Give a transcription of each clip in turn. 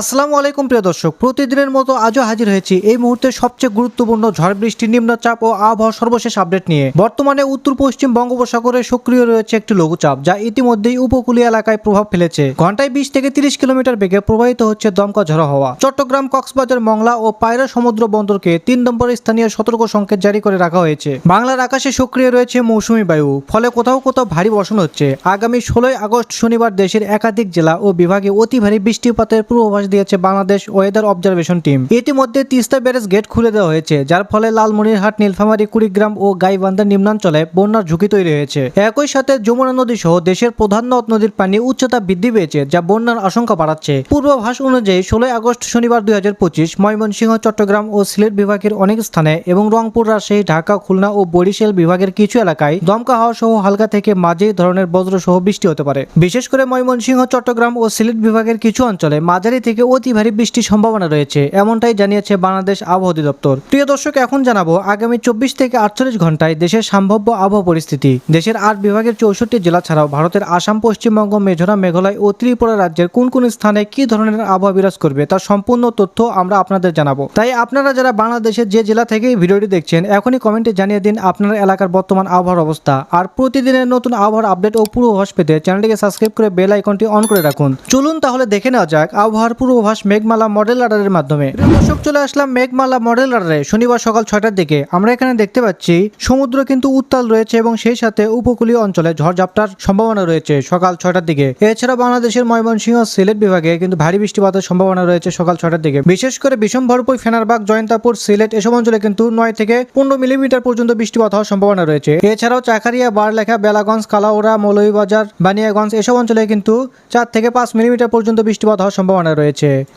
আসসালামু আলাইকুম, প্রিয় দর্শক। প্রতিদিনের মতো আজও হাজির হয়েছি এই মুহূর্তে সবচেয়ে গুরুত্বপূর্ণ ঝড় বৃষ্টি নিম্নচাপ ও আবহাওয়া সর্বশেষ আপডেট নিয়ে। বর্তমানে উত্তর পশ্চিম বঙ্গোপসাগরে সক্রিয় রয়েছে একটি লঘুচাপ, যা ইতিমধ্যেই উপকূলীয় এলাকায় প্রভাব ফেলেছে। ঘন্টায় বিশ থেকে তিরিশ কিলোমিটার বেগে প্রবাহিত হচ্ছে দমকা ঝড়ো হওয়া। চট্টগ্রাম, কক্সবাজার, মংলা ও পায়রা সমুদ্র বন্দরকে তিন নম্বর স্থানীয় সতর্ক সংকেত জারি করে রাখা হয়েছে। বাংলার আকাশে সক্রিয় রয়েছে মৌসুমী বায়ু, ফলে কোথাও কোথাও ভারী বর্ষণ হচ্ছে। আগামী ষোলোই আগস্ট শনিবার দেশের একাধিক জেলা ও বিভাগে অতি ভারী বৃষ্টিপাতের পূর্বাভাস দিয়েছে বাংলাদেশ ওয়েদার অবজারভেশন টিম। ইতিমধ্যে তিস্তা ব্যারেজ গেট খুলে দেওয়া হয়েছে, যার ফলে লালমনিরহাট, নীলফামারী, কুড়িগ্রাম ও গাইবান্ধার নিম্নাঞ্চলে বন্যার ঝুঁকি তৈরি হয়েছে। একই সাথে যমুনা নদী সহ দেশের প্রধান নদ নদীর পানি উচ্চতা বৃদ্ধি পেয়েছে, যা বন্যার আশঙ্কা বাড়াচ্ছে। পূর্বাভাস অনুযায়ী, ষোলোই আগস্ট শনিবার দুই হাজার পঁচিশ ময়মনসিংহ, চট্টগ্রাম ও সিলেট বিভাগের অনেক স্থানে এবং রংপুর, রাজশাহী, ঢাকা, খুলনা ও বরিশাল বিভাগের কিছু এলাকায় দমকা হাওয়া সহ হালকা থেকে মাঝে ধরনের বজ্র সহ বৃষ্টি হতে পারে। বিশেষ করে ময়মনসিংহ, চট্টগ্রাম ও সিলেট বিভাগের কিছু অঞ্চলে মাঝারি থেকে অতি ভারী বৃষ্টির সম্ভাবনা রয়েছে, এমনটাই জানিয়েছে বাংলাদেশ আবহাওয়া অধিদপ্তর। প্রিয় দর্শক, এখন জানাব আগামী চব্বিশ থেকে আটচল্লিশ ঘন্টায় দেশের সম্ভাব্য আবহাওয়া পরিস্থিতি। দেশের আট বিভাগের চৌষট্টি জেলা ছাড়াও ভারতের আসাম, পশ্চিমবঙ্গ মেঘালয় মেঘালয় ও ত্রিপুরা রাজ্যের কোন কোন স্থানে কি ধরনের আবহাওয়া বিরাজ করবে তার সম্পূর্ণ তথ্য আমরা আপনাদের জানাব। তাই আপনারা যারা বাংলাদেশের যে জেলা থেকে ভিডিওটি দেখছেন, এখনই কমেন্টে জানিয়ে দিন আপনার এলাকার বর্তমান আবহাওয়ার অবস্থা। আর প্রতিদিনের নতুন আবহাওয়ার আপডেট ও পূর্বাভাস পেতে চ্যানেলটিকে সাবস্ক্রাইব করে বেল আইকনটি অন করে রাখুন। চলুন তাহলে দেখে নেওয়া যাক আবহাওয়ার পূর্বাভাস মেঘমালা মডেল রাডারের মাধ্যমে। দর্শক, চলে আসলাম মেঘমালা মডেল রাডারে, শনিবার সকাল ছয়টার দিকে। আমরা এখানে দেখতে পাচ্ছি, সমুদ্র কিন্তু উত্তাল রয়েছে এবং সেই সাথে উপকূলীয় অঞ্চলে ঝড়ঝাপটার সম্ভাবনা রয়েছে সকাল ছয়টার দিকে। এছাড়া বাংলাদেশের ময়মনসিংহ সিলেট বিভাগে কিন্তু ভারী বৃষ্টিপাতের সম্ভাবনা রয়েছে সকাল ছয়টার দিকে। বিশেষ করে বিষম ভরপুর ফেনারবাগ, জয়ন্তাপুর, সিলেট এসব অঞ্চলে কিন্তু নয় থেকে পনেরো মিলিমিটার পর্যন্ত বৃষ্টিপাত হওয়ার সম্ভাবনা রয়েছে। এছাড়াও চাকারিয়া, বারলেখা, বেলাগঞ্জ, কালাউড়া, মৌলভীবাজার, বানিয়াগঞ্জ এসব অঞ্চলে কিন্তু চার থেকে পাঁচ মিলিমিটার পর্যন্ত বৃষ্টিপাত হওয়ার সম্ভাবনা রয়েছে।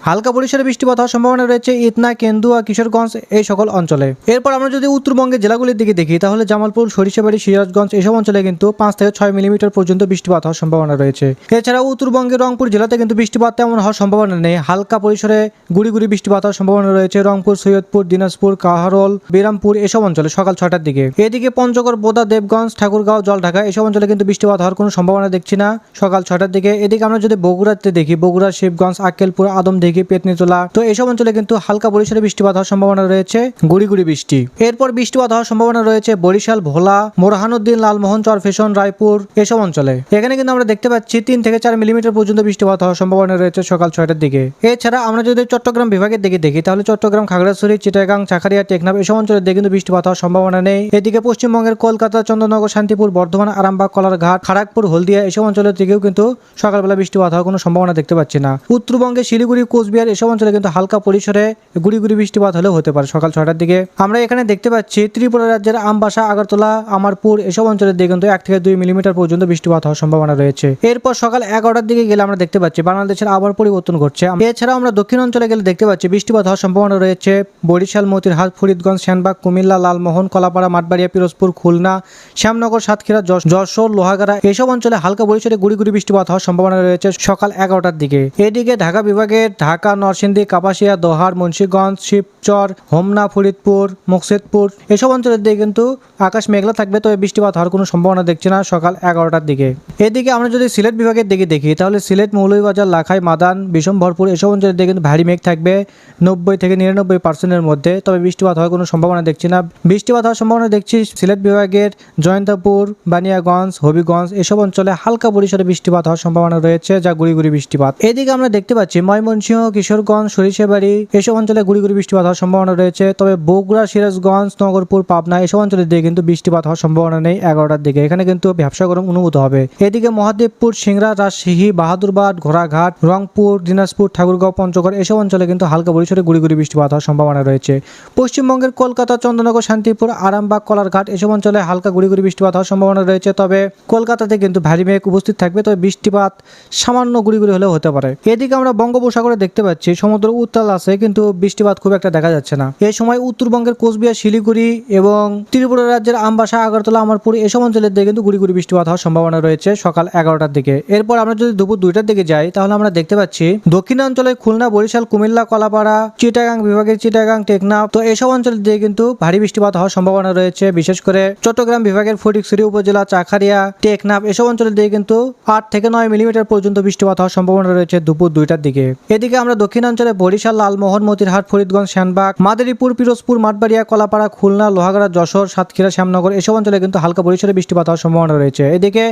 হালকা পরিসরে বৃষ্টিপাত হওয়ার সম্ভাবনা রয়েছে ইতনা, কেন্দুয়া, কিশোরগঞ্জ এই সকল অঞ্চলে। এরপর আমরা যদি উত্তরবঙ্গের জেলাগুলির দিকে দেখি, তাহলে জামালপুর, সরিষাবাড়ি, সিরাজগঞ্জ এসব অঞ্চলে কিন্তু পাঁচ থেকে ছয় মিলিমিটার পর্যন্ত বৃষ্টিপাত হওয়ার সম্ভাবনা রয়েছে। এছাড়াও উত্তরবঙ্গের রংপুর জেলাতে কিন্তু বৃষ্টিপাত তেমন হওয়ার সম্ভাবনা নেই। হালকা পরিসরে গুড়ি গুড়ি বৃষ্টিপাত হওয়ার সম্ভাবনা রয়েছে রংপুর, সৈয়দপুর, দিনাজপুর, কাহারল, বিরামপুর এসব অঞ্চলে সকাল ছটার দিকে। এদিকে পঞ্চগড়, বোদা, দেবগঞ্জ, ঠাকুরগাঁও, জলঢাকা এসব অঞ্চলে কিন্তু বৃষ্টিপাত হওয়ার কোনো সম্ভাবনা দেখছি না সকাল ছটার দিকে। এদিকে আমরা যদি বগুড়াতে দেখি, বগুড়া, শিবগঞ্জ, আক্কেলপুর আদমদিঘি পেতনিতলা তো এসব অঞ্চলে কিন্তু হালকা পরিসরে বৃষ্টিপাত হওয়ার সম্ভাবনা রয়েছে, গুড়ি গুড়ি বৃষ্টি। এরপর বৃষ্টিপাত হওয়ার সম্ভাবনা রয়েছে বরিশাল, ভোলা, মোরহানুদ্দিন, লালমোহন, চরফেশন, রায়পুর এসব অঞ্চলে। এখানে কিন্তু আমরা দেখতে পাচ্ছি তিন থেকে চার মিলিমিটার পর্যন্ত বৃষ্টিপাত হওয়ার সম্ভাবনা রয়েছে সকাল ছয়টার দিকে। এছাড়া আমরা যদি চট্টগ্রাম বিভাগের দিকে দেখি, তাহলে চট্টগ্রাম, খাগড়াছড়ি, চিটাগাং, চাকারিয়া, টেকনাফ এসব অঞ্চলে দিয়ে কিন্তু বৃষ্টিপাত হওয়ার সম্ভাবনা নেই। এদিকে পশ্চিমবঙ্গের কলকাতা, চন্দ্রনগর, শান্তিপুর, বর্ধমান, আরামবাগ, কলারঘাট, খড়গপুর, হলদিয়া এসব অঞ্চলের দিকেও কিন্তু সকালবেলা বৃষ্টিপাত হওয়ার কোনো সম্ভাবনা দেখতে পাচ্ছি না। উত্তরবঙ্গে শিলিগুড়ি, কোচবিহার এসব অঞ্চলে কিন্তু হালকা পরিসরে গুড়ি গুড়ি বৃষ্টিপাত হলেও হতে পারে সকাল ছটার দিকে। আমরা এখানে দেখতে পাচ্ছি ত্রিপুরা রাজ্যের আমবাসা, আগরতলা, আমারপুর এসব অঞ্চলের দিকে কিন্তু এক থেকে দুই মিলিমিটার পর্যন্ত বৃষ্টিপাত হওয়ার সম্ভাবনা রয়েছে। এরপর সকাল এগারোটার দিকে গেলে আমরা দেখতে পাচ্ছি বাংলাদেশের আবার পরিবর্তন ঘটছে। এছাড়াও আমরা দক্ষিণ অঞ্চলে গেলে দেখতে পাচ্ছি বৃষ্টিপাত হওয়ার সম্ভাবনা রয়েছে। বরিশাল, মতিরহাট, ফরিদগঞ্জ শ্যানবাগ কুমিল্লা, লালমোহন, কলাপাড়া, মাঠবাড়িয়া, পিরোজপুর, খুলনা, শ্যামনগর, সাতক্ষীরা যশোর, লোহাগাড়া এসব অঞ্চলে হালকা পরিসরে গুড়ি গুড়ি বৃষ্টিপাত হওয়ার সম্ভাবনা রয়েছে সকাল এগারোটার দিকে। এদিকে ঢাকা বিভাগের ঢাকা, নরসিংদী, কাপাসিয়া, দোহার, মুন্সীগঞ্জ, শিবচর, হোমনা, ফরিদপুর মুকসেদপুর এসব অঞ্চলের দিকে কিন্তু আকাশ মেঘলা থাকবে, তবে বৃষ্টিপাত হওয়ার কোনো সম্ভাবনা দেখছে না সকাল এগারোটার দিকে। এদিকে আমরা যদি সিলেট বিভাগের দিকে দেখি, তাহলে সিলেট, মৌলভীবাজার, লাখাই, মাদান, বিষম, ভরপুর এসব অঞ্চলের দিকে কিন্তু ভারী মেঘ থাকবে, নব্বই থেকে নিরানব্বই পার্সেন্টের মধ্যে, তবে বৃষ্টিপাত হওয়ার কোনো সম্ভাবনা দেখছি না। বৃষ্টিপাত হওয়ার সম্ভাবনা দেখছি সিলেট বিভাগের জয়ন্তপুর, বানিয়াগঞ্জ, হবিগঞ্জ, এসব অঞ্চলে হালকা পরিসরে বৃষ্টিপাত হওয়ার সম্ভাবনা রয়েছে, যা গুড়ি গুড়ি বৃষ্টিপাত। এদিকে আমরা দেখতে পাচ্ছি ময়মনসিংহ, কিশোরগঞ্জ, সরিষাবাড়ি এসব অঞ্চলে গুড়ি গুড়ি বৃষ্টিপাত হওয়ার সম্ভাবনা রয়েছে। তবে বগুড়া, সিরাজগঞ্জ, নগরপুর, পাবনা এসব অঞ্চলের দিকে কিন্তু বৃষ্টিপাত হওয়ার সম্ভাবনা নেই এগারোটার দিকে। এখানে কিন্তু ব্যবসা গরম অনুভূত হবে। এদিকে মহাদেবপুর, সিংড়া, রাজশাহী, বাহাদুরবাদ, ঘোড়াঘাট, রংপুর, দিনাজপুর, ঠাকুরগাঁও, পঞ্চগড় এসব অঞ্চলে কিন্তু হালকা পরিসরে গুড়ি গুড়ি বৃষ্টিপাত হওয়ার সম্ভাবনা রয়েছে। পশ্চিমবঙ্গের কলকাতা, চন্দ্রনগর, শান্তিপুর, আরামবাগ, কলারঘাট এসব অঞ্চলে হালকা গুড়ি গুড়ি বৃষ্টিপাত হওয়ার সম্ভাবনা রয়েছে। তবে কলকাতাতে কিন্তু ভারী মেঘ উপস্থিত থাকবে। তবে বৃষ্টিপাত সামান্য গুড়ি গুড়ি হলেও হতে পারে। এদিকে আমরা বঙ্গোপসাগরে দেখতে পাচ্ছি, সমুদ্র উত্তাল আছে, কিন্তু বৃষ্টিপাত খুব একটা দেখা যাচ্ছে না। এই সময় উত্তরবঙ্গের কোচবিহার, শিলিগুড়ি এবং ত্রিপুরা রাজ্যের আমবাসা, আগরতলা, আমারপুর এসব অঞ্চলের দিকে কিন্তু গুড়ি গুড়ি বৃষ্টিপাত হওয়ার সম্ভাবনা রয়েছে সকাল এগারোটার দিকে। এরপর আমরা যদি দুপুর দুইটার দিকে যাই, তাহলে আমরা দেখতে পাচ্ছি দক্ষিণাঞ্চলে খুলনা, বরিশাল, কুমিল্লা, কলাপাড়া, চিটাগাং বিভাগের চিটাগাং, টেকনাফ, তো এসব অঞ্চলের দিকে কিন্তু ভারী বৃষ্টিপাত হওয়ার সম্ভাবনা রয়েছে। বিশেষ করে চট্টগ্রাম বিভাগের ফটিকছড়ি উপজেলা চাখারিয়া টেকনাফ এসব অঞ্চলের দিকে কিন্তু আট থেকে নয় মিলিমিটার পর্যন্ত বৃষ্টিপাত হওয়ার সম্ভাবনা রয়েছে দুপুর দুইটার দিকে। দিকে এদিকে আমরা দক্ষিণাঞ্চলে বরিশাল, লালমোহন, মতিরহাট, ফরিদগঞ্জ শ্যানবাগ মাদারীপুর, পিরোজপুর, মাঠবাড়িয়া, কলাপাড়া, খুলনা, লোহাগাড়া, যশোর, সাতক্ষীরা, শ্যামনগর এসব অঞ্চলে কিন্তু হালকা পরিসরে বৃষ্টিপাত হওয়ার সম্ভাবনা রয়েছে। এদিকে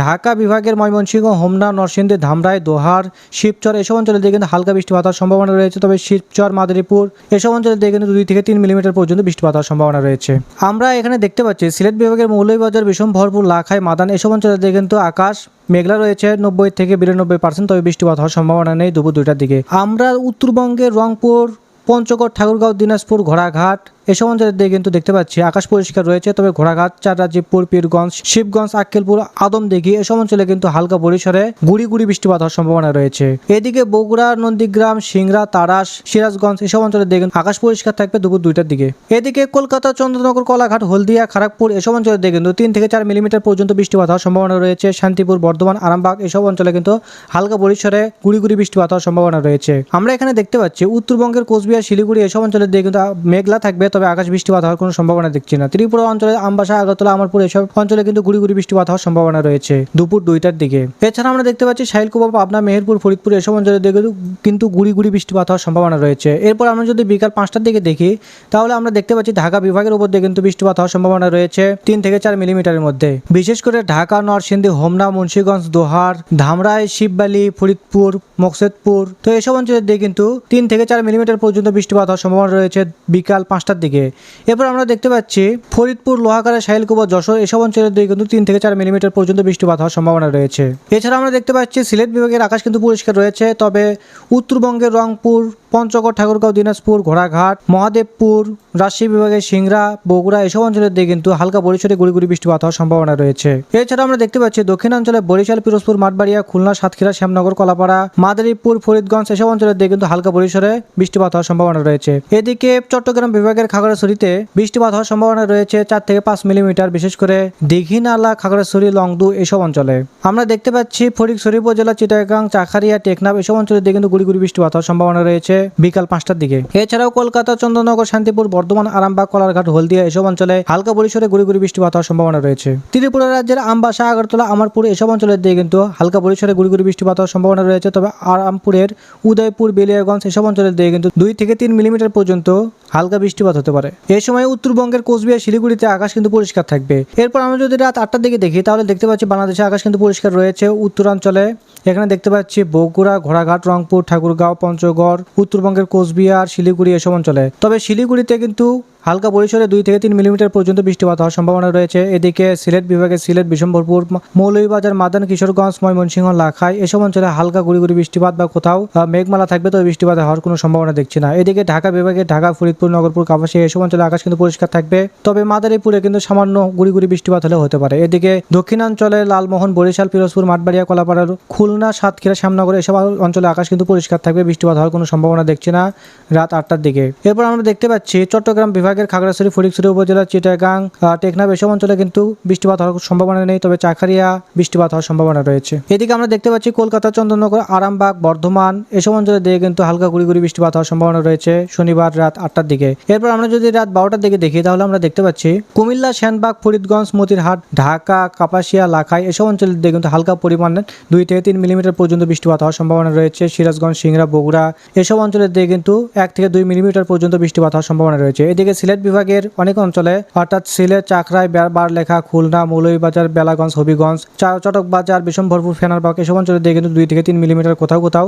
ঢাকা বিভাগের ময়মনসিংহ, হোমনা, নরসিংদী, ধামরাই, দোহার, শিবচর এসব অঞ্চলে দিয়ে কিন্তু হালকা বৃষ্টিপাত হওয়ার সম্ভাবনা রয়েছে। তবে শিবচর, মাদারীপুর এসব অঞ্চলে দিয়ে কিন্তু দুই থেকে তিন মিলিমিটার পর্যন্ত বৃষ্টিপাত হওয়ার সম্ভাবনা রয়েছে। আমরা এখানে দেখতে পাচ্ছি সিলেট বিভাগের মৌলভীবাজার বিষম ভরপুর লাখাই, মাদান এসব অঞ্চলে দিয়ে কিন্তু আকাশ মেঘলা রয়েছে নব্বই থেকে বিরানব্বই পার্সেন্ট তবে বৃষ্টিপাত হওয়ার সম্ভাবনা নেই দুপুর দুইটার দিকে। আমরা উত্তরবঙ্গের রংপুর, পঞ্চগড়, ঠাকুরগাঁও, দিনাজপুর, ঘোড়াঘাট এসব অঞ্চলের দিকে কিন্তু দেখতে পাচ্ছি, আকাশ পরিষ্কার রয়েছে, তবে ঘোড়াঘাট চাররাজীবপুর পীরগঞ্জ, শিবগঞ্জ, আক্কেলপুর, আদমদিঘি এসব অঞ্চলে কিন্তু হালকা পরিসরে গুড়ি গুড়ি বৃষ্টিপাত হওয়ার সম্ভাবনা রয়েছে। এদিকে বগুড়া, নন্দীগ্রাম, সিংড়া, তারাস, সিরাজগঞ্জ এসব অঞ্চলের দিকে আকাশ পরিষ্কার থাকবে দুপুর দুইটার দিকে। এদিকে কলকাতা, চন্দ্রনগর, কলাঘাট, হলদিয়া খড়গপুর এসব অঞ্চলের দিকে কিন্তু তিন থেকে চার মিলিমিটার পর্যন্ত বৃষ্টিপাত হওয়ার সম্ভাবনা রয়েছে। শান্তিপুর, বর্ধমান, আরামবাগ এসব অঞ্চলে কিন্তু হালকা পরিসরে গুড়ি গুড়ি বৃষ্টিপাত হওয়ার সম্ভাবনা রয়েছে। আমরা এখানে দেখতে পাচ্ছি, উত্তরবঙ্গের কোচবিহার, শিলিগুড়ি এসব অঞ্চলের দিকে কিন্তু মেঘলা থাকবে তবে আকাশ বৃষ্টিপাত হওয়ার কোনো সম্ভাবনা দেখছি না। ত্রিপুরা অঞ্চলে আমবাসা, আগরতলা, আমারপুর এসব অঞ্চলে কিন্তু গুড়ি গুড়ি বৃষ্টিপাত হওয়ার সম্ভাবনা রয়েছে দুপুর দুইটার দিকে। এছাড়া আমরা দেখতে পাচ্ছি শাইলকুবা পাবনা, মেহেরপুর, ফরিদপুর এসব অঞ্চলে দিকে কিন্তু গুড়ি গুড়ি বৃষ্টিপাত হওয়ার সম্ভাবনা রয়েছে। এরপর আমরা যদি বিকাল পাঁচটার দিকে দেখি, তাহলে আমরা দেখতে পাচ্ছি ঢাকা বিভাগের উপর দিয়ে কিন্তু বৃষ্টিপাত হওয়ার সম্ভাবনা রয়েছে তিন থেকে চার মিলিমিটারের মধ্যে। বিশেষ করে ঢাকা, নরসিংদী, হোমনা, মুন্সীগঞ্জ, দোহার, ধামরাই, শিববালি, ফরিদপুর, মকসেদপুর তো এসব অঞ্চলের দিকে কিন্তু তিন থেকে চার মিলিমিটার পর্যন্ত বৃষ্টিপাত হওয়ার সম্ভাবনা রয়েছে বিকাল পাঁচটার দিকে। এরপর আমরা দেখতে পাচ্ছি, ফরিদপুর লোহাকারা শাহিলকুবা, যশোর এসব অঞ্চলের দিকে কিন্তু তিন থেকে চার মিলিমিটার পর্যন্ত বৃষ্টিপাত হওয়ার সম্ভাবনা রয়েছে। এছাড়া আমরা দেখতে পাচ্ছি, সিলেট বিভাগের আকাশ কিন্তু পরিষ্কার রয়েছে, তবে উত্তরবঙ্গের রংপুর পঞ্চগড়, ঠাকুরগাঁও, দিনাজপুর, ঘোড়াঘাট, মহাদেবপুর, রাজশাহী বিভাগের সিংড়া, বগুড়া এসব অঞ্চলের দিকে কিন্তু হালকা পরিসরে গুড়িগুড়ি গুড়ি বৃষ্টিপাত হওয়ার সম্ভাবনা রয়েছে। এছাড়া আমরা দেখতে পাচ্ছি দক্ষিণাঞ্চলে বরিশাল, পিরোজপুর, মাঠবাড়িয়া, খুলনা, সাতক্ষীরা, শ্যামনগর, কলাপাড়া, মাদারীপুর, ফরিদগঞ্জ এসব অঞ্চলের দিকে কিন্তু হালকা পরিসরে বৃষ্টিপাত হওয়ার সম্ভাবনা রয়েছে। এদিকে চট্টগ্রাম বিভাগের খাগড়াছড়িতে বৃষ্টিপাত হওয়ার সম্ভাবনা রয়েছে চার থেকে পাঁচ মিলিমিটার, বিশেষ করে দীঘিনালা, খাগড়াছড়ি, লংদু এসব অঞ্চলে। আমরা দেখতে পাচ্ছি ফটিকছড়ি উপজেলা চিটাগাং চাখারিয়া টেকনাফ এসব অঞ্চলের দিকে কিন্তু গুড়িগুড়ি গুড়ি বৃষ্টিপাত হওয়ার সম্ভাবনা রয়েছে। বিকাল পাঁচটার দিকে। এছাড়াও কলকাতা চন্দ্রনগর শান্তিপুর, বর্ধমান, আরামবাগ, কলারঘাট, হলদিয়া এসব অঞ্চলে হালকা পরিসরে গুড়ি গুড়ি বৃষ্টিপাত হওয়ার সম্ভাবনা রয়েছে। ত্রিপুরা রাজ্যের আমবাসা, আগরতলা আমারপুর এসব অঞ্চলের দিকে কিন্তু হালকা পরিসরে গুড়ি গুড়ি বৃষ্টিপাত হওয়ার সম্ভাবনা রয়েছে। তবে আরামপুরের উদয়পুর, বেলিয়াগঞ্জ এসব অঞ্চলের দিকে কিন্তু দুই থেকে তিন মিলিমিটার পর্যন্ত হালকা বৃষ্টিপাত হতে পারে। এই সময় উত্তরবঙ্গের কোচবিহার, শিলিগুড়িতে আকাশ কিন্তু পরিষ্কার থাকবে। এরপর আমরা যদি রাত আটটার দিকে দেখি, তাহলে দেখতে পাচ্ছি বাংলাদেশে আকাশ কিন্তু পরিষ্কার রয়েছে। উত্তরাঞ্চলে এখানে দেখতে পাচ্ছি বগুড়া, ঘোড়াঘাট, রংপুর, ঠাকুরগাঁও, পঞ্চগড় উত্তরবঙ্গের কোচবিহার শিলিগুড়ি এসব অঞ্চলে। তবে শিলিগুড়িতে কিন্তু হালকা পরিসরে দুই থেকে তিন মিলিমিটার পর্যন্ত বৃষ্টিপাত হওয়ার সম্ভাবনা রয়েছে। এদিকে সিলেট বিভাগে সিলেট বিশম্বরপুর মৌলভীবাজার, মাদান, কিশোরগঞ্জ, ময়মনসিংহ, লাখাই এসব অঞ্চলে হালকা গুড়ি গুড়ি বৃষ্টিপাত বা কোথাও মেঘমালা থাকবে, তবে বৃষ্টিপাত হওয়ার কোনো সম্ভাবনা দেখছি না। এদিকে ঢাকা বিভাগে ঢাকা, ফরিদপুর, নগরপুর, কাপাসিয়া এসব অঞ্চলে আকাশ কিন্তু পরিষ্কার থাকবে। তবে মাদারীপুরে কিন্তু সামান্য গুড়ি গুড়ি বৃষ্টিপাত হলেও হতে পারে। এদিকে দক্ষিণাঞ্চলে লালমোহন, বরিশাল, পিরোজপুর, মাঠবাড়িয়া কলাপাড়া খুলনা, সাতক্ষীরা, শ্যামনগর এসব অঞ্চলে আকাশ কিন্তু পরিষ্কার থাকবে। বৃষ্টিপাত হওয়ার কোনো সম্ভাবনা দেখছি না রাত আটটার দিকে। এরপর আমরা দেখতে পাচ্ছি চট্টগ্রাম বিভাগের খাগড়াছড়ি ফটিকছড়ি উপজেলা চিটাগাং টেকনাফ এসব অঞ্চলে কিন্তু বৃষ্টিপাত হওয়ার সম্ভাবনা নেই, তবে চাখারিয়া বৃষ্টিপাত হওয়ার সম্ভাবনা রয়েছে। এদিকে আমরা দেখতে পাচ্ছি কলকাতা চন্দ্রনগর আরামবাগ, বর্ধমান এসব অঞ্চলে দিয়ে কিন্তু হালকা গুড়ি গুড়ি বৃষ্টিপাত হওয়ার সম্ভাবনা রয়েছে শনিবার রাত আটটার দিকে। এরপর আমরা যদি রাত বারোটার দিকে দেখি, তাহলে আমরা দেখতে পাচ্ছি কুমিল্লা শ্যানবাগ ফরিদগঞ্জ, মতিরহাট, ঢাকা, কাপাসিয়া, লাখাই এসব অঞ্চলের দিকে কিন্তু হালকা পরিমাণে দুই থেকে তিন মিলিমিটার পর্যন্ত বৃষ্টিপাত হওয়ার সম্ভাবনা রয়েছে। সিরাজগঞ্জ, সিংড়া, বগুড়া এসব অঞ্চলের দিকে কিন্তু এক থেকে দুই মিলিমিটার পর্যন্ত বৃষ্টিপাত হওয়ার সম্ভাবনা রয়েছে। এদিকে সিলেট বিভাগের অনেক অঞ্চলে, অর্থাৎ সিলেট, চাকরাই বারলেখা, খুলনা, মৌলভীবাজার, বেলাগঞ্জ, হবিগঞ্জ চটকবাজার বিষমভরপুর ফেনারবাগ এসব অঞ্চলের দিকে কিন্তু দুই থেকে তিন মিলিমিটার কোথাও কোথাও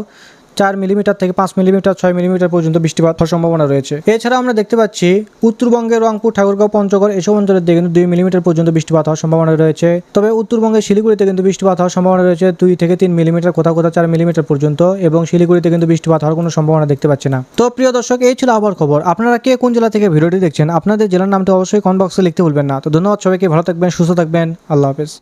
চার মিলিমিটার থেকে পাঁচ মিলিমিটার, ছয় মিলিমিটার পর্যন্ত বৃষ্টিপাত হওয়ার সম্ভাবনা রয়েছে। এছাড়া আমরা দেখতে পাচ্ছি উত্তরবঙ্গের রংপুর, ঠাকুরগাঁও, পঞ্চগড় এসব অঞ্চলের দিকে কিন্তু দুই মিলিমিটার পর্যন্ত বৃষ্টিপাত হওয়ার সম্ভাবনা রয়েছে। তবে উত্তরবঙ্গের শিলিগুড়িতে কিন্তু বৃষ্টিপাত হওয়ার সম্ভাবনা রয়েছে দুই থেকে তিন মিলিমিটার, কোথাও কোথাও চার মিলিমিটার পর্যন্ত এবং শিলিগুড়িতে কিন্তু বৃষ্টিপাত হওয়ার কোনো সম্ভাবনা দেখতে পাচ্ছি না। তো প্রিয় দর্শক, এই ছিল আবার খবর। আপনারা কে কোন জেলা থেকে ভিডিওটি দেখছেন, আপনাদের জেলার নামটা অবশ্যই কমেন্ট বক্সে লিখতে ভুলবেন না। তো ধন্যবাদ সবাইকে, ভালো থাকবেন, সুস্থ থাকবেন, আল্লাহ হাফেজ।